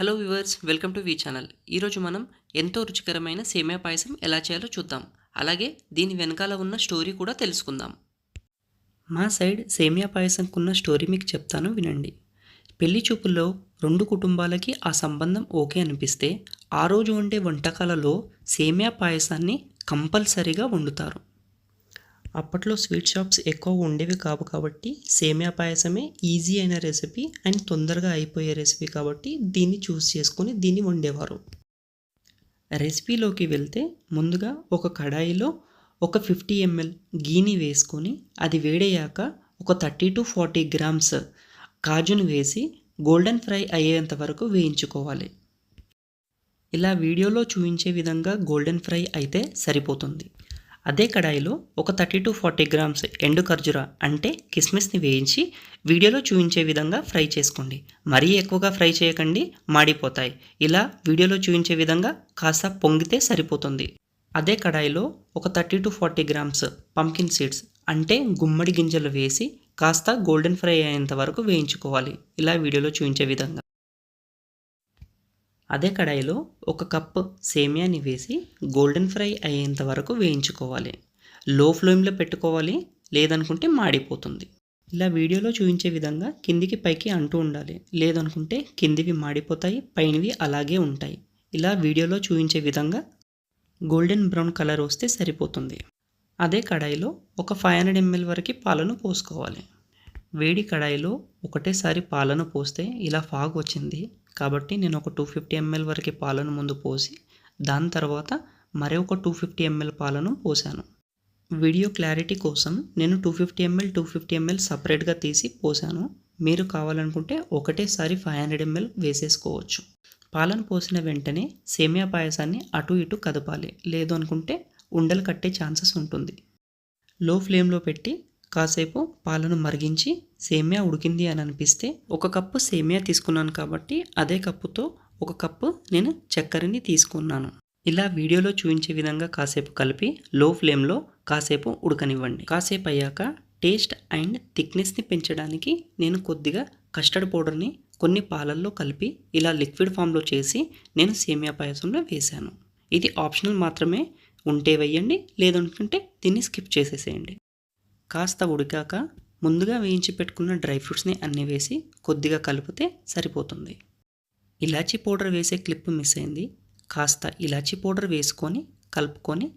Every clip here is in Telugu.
Hello viewers welcome to we channel ఈరోజు మనం ఎంతో రుచికరమైన సేమియా పాయసం ఎలా చేయాలో చూద్దాం. అలాగే దీని వెనకాల ఉన్న స్టోరీ కూడా తెలుసుకుందాం. మా సైడ్ సేమియా పాయసంకున్న స్టోరీ మీకు చెప్తాను వినండి. పెళ్ళి చూపుల్లో రెండు కుటుంబాలకి ఆ సంబంధం ఓకే అనిపిస్తే ఆ రోజు వండే వంటకాలలో సేమియా పాయసాన్ని కంపల్సరీగా వండుతారు. అప్పట్లో స్వీట్ షాప్స్ ఎక్కువ ఉండేవి కావు కాబట్టి సేమియా పాయసమే ఈజీ అయిన రెసిపీ అండ్ తొందరగా అయిపోయే రెసిపీ కాబట్టి దీన్ని చూస్ చేసుకొని దీన్ని వండేవారు. రెసిపీలోకి వెళ్తే ముందుగా ఒక కడాయిలో ఒక ఫిఫ్టీ ఎంఎల్ గీని వేసుకొని అది వేడయ్యాక ఒక థర్టీ టు ఫార్టీ గ్రామ్స్ కాజును వేసి గోల్డెన్ ఫ్రై అయ్యేంత వరకు వేయించుకోవాలి. ఇలా వీడియోలో చూపించే విధంగా గోల్డెన్ ఫ్రై అయితే సరిపోతుంది. అదే కడాయిలో ఒక థర్టీ టు ఫార్టీ గ్రామ్స్ ఎండు ఖర్జూర అంటే కిస్మిస్ని వేయించి వీడియోలో చూపించే విధంగా ఫ్రై చేసుకోండి. మరీ ఎక్కువగా ఫ్రై చేయకండి మాడిపోతాయి. ఇలా వీడియోలో చూపించే విధంగా కాస్త పొంగితే సరిపోతుంది. అదే కడాయిలో ఒక thirty to forty grams pumpkin seeds అంటే గుమ్మడి గింజలు వేసి కాస్త గోల్డెన్ ఫ్రై అయ్యేంత వరకు వేయించుకోవాలి. ఇలా వీడియోలో చూపించే విధంగా. అదే కడాయిలో ఒక కప్పు సేమియాని వేసి గోల్డెన్ ఫ్రై అయ్యేంత వరకు వేయించుకోవాలి. లో ఫ్లేమ్లో పెట్టుకోవాలి లేదనుకుంటే మాడిపోతుంది. ఇలా వీడియోలో చూపించే విధంగా కిందికి పైకి అంటూ ఉండాలి. లేదనుకుంటే కిందివి మాడిపోతాయి పైనవి అలాగే ఉంటాయి. ఇలా వీడియోలో చూపించే విధంగా గోల్డెన్ బ్రౌన్ కలర్ వస్తే సరిపోతుంది. అదే కడాయిలో ఒక ఫైవ్ హండ్రెడ్ ఎంఎల్ వరకు పాలను పోసుకోవాలి. వేడి కడాయిలో ఒకటేసారి పాలను పోస్తే ఇలా ఫాగ్ వచ్చింది. కాబట్టి నేను ఒక టూ ఫిఫ్టీ ఎంఎల్ వరకు పాలను ముందు పోసి దాని తర్వాత మరే ఒక టూ ఫిఫ్టీ ఎంఎల్ పాలను పోసాను. వీడియో క్లారిటీ కోసం నేను two fifty ML two fifty ML సపరేట్గా తీసి పోసాను. మీరు కావాలనుకుంటే ఒకటేసారి ఫైవ్ హండ్రెడ్ ఎంఎల్ వేసేసుకోవచ్చు. పాలను పోసిన వెంటనే సేమియా పాయసాన్ని అటు ఇటు కదపాలి. లేదు అనుకుంటే ఉండలు కట్టే ఛాన్సెస్ ఉంటుంది. లో ఫ్లేమ్లో పెట్టి కాసేపు పాలను మరిగించి సేమియా ఉడికింది అని అనిపిస్తే ఒక కప్పు సేమియా తీసుకున్నాను కాబట్టి అదే కప్పుతో ఒక కప్పు నేను చక్కెరని తీసుకున్నాను. ఇలా వీడియోలో చూపించే విధంగా కాసేపు కలిపి లో ఫ్లేమ్లో కాసేపు ఉడకనివ్వండి. కాసేపు అయ్యాక టేస్ట్ అండ్ థిక్నెస్ని పెంచడానికి నేను కొద్దిగా కస్టర్డ్ పౌడర్ని కొన్ని పాలల్లో కలిపి ఇలా లిక్విడ్ ఫామ్లో చేసి నేను సేమియా పాయసంలో వేశాను. ఇది ఆప్షనల్ మాత్రమే. ఉంటే వేయండి లేదనుకుంటే దీన్ని స్కిప్ చేసేసేయండి. కాస్త ఉడికాక ముందుగా వేయించి పెట్టుకున్న డ్రై ఫ్రూట్స్ని అన్ని వేసి కొద్దిగా కలిపితే సరిపోతుంది. ఇలాచీ పౌడర్ వేసే క్లిప్ మిస్ అయింది. కాస్త ఇలాచీ పౌడర్ వేసుకొని కలుపుకొని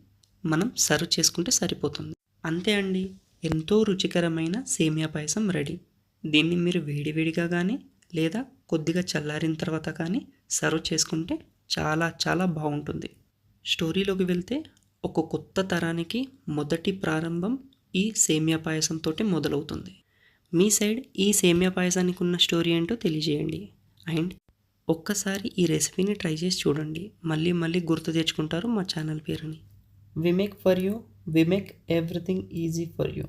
మనం సర్వ్ చేసుకుంటే సరిపోతుంది. అంతే అండి. ఎంతో రుచికరమైన సేమియా పాయసం రెడీ. దీన్ని మీరు వేడివేడిగా కానీ లేదా కొద్దిగా చల్లారిన తర్వాత కానీ సర్వ్ చేసుకుంటే చాలా చాలా బాగుంటుంది. స్టోరీలోకి వెళ్తే ఒక కొత్త తరానికి మొదటి ప్రారంభం ఈ సేమియా పాయసంతో మొదలవుతుంది. మీ సైడ్ ఈ సేమియా పాయసానికి ఉన్న స్టోరీ ఏంటో తెలియజేయండి. అండ్ ఒక్కసారి ఈ రెసిపీని ట్రై చేసి చూడండి. మళ్ళీ మళ్ళీ గుర్తు తెచ్చుకుంటారు మా ఛానల్ పేరుని. We make for you we make everything easy for you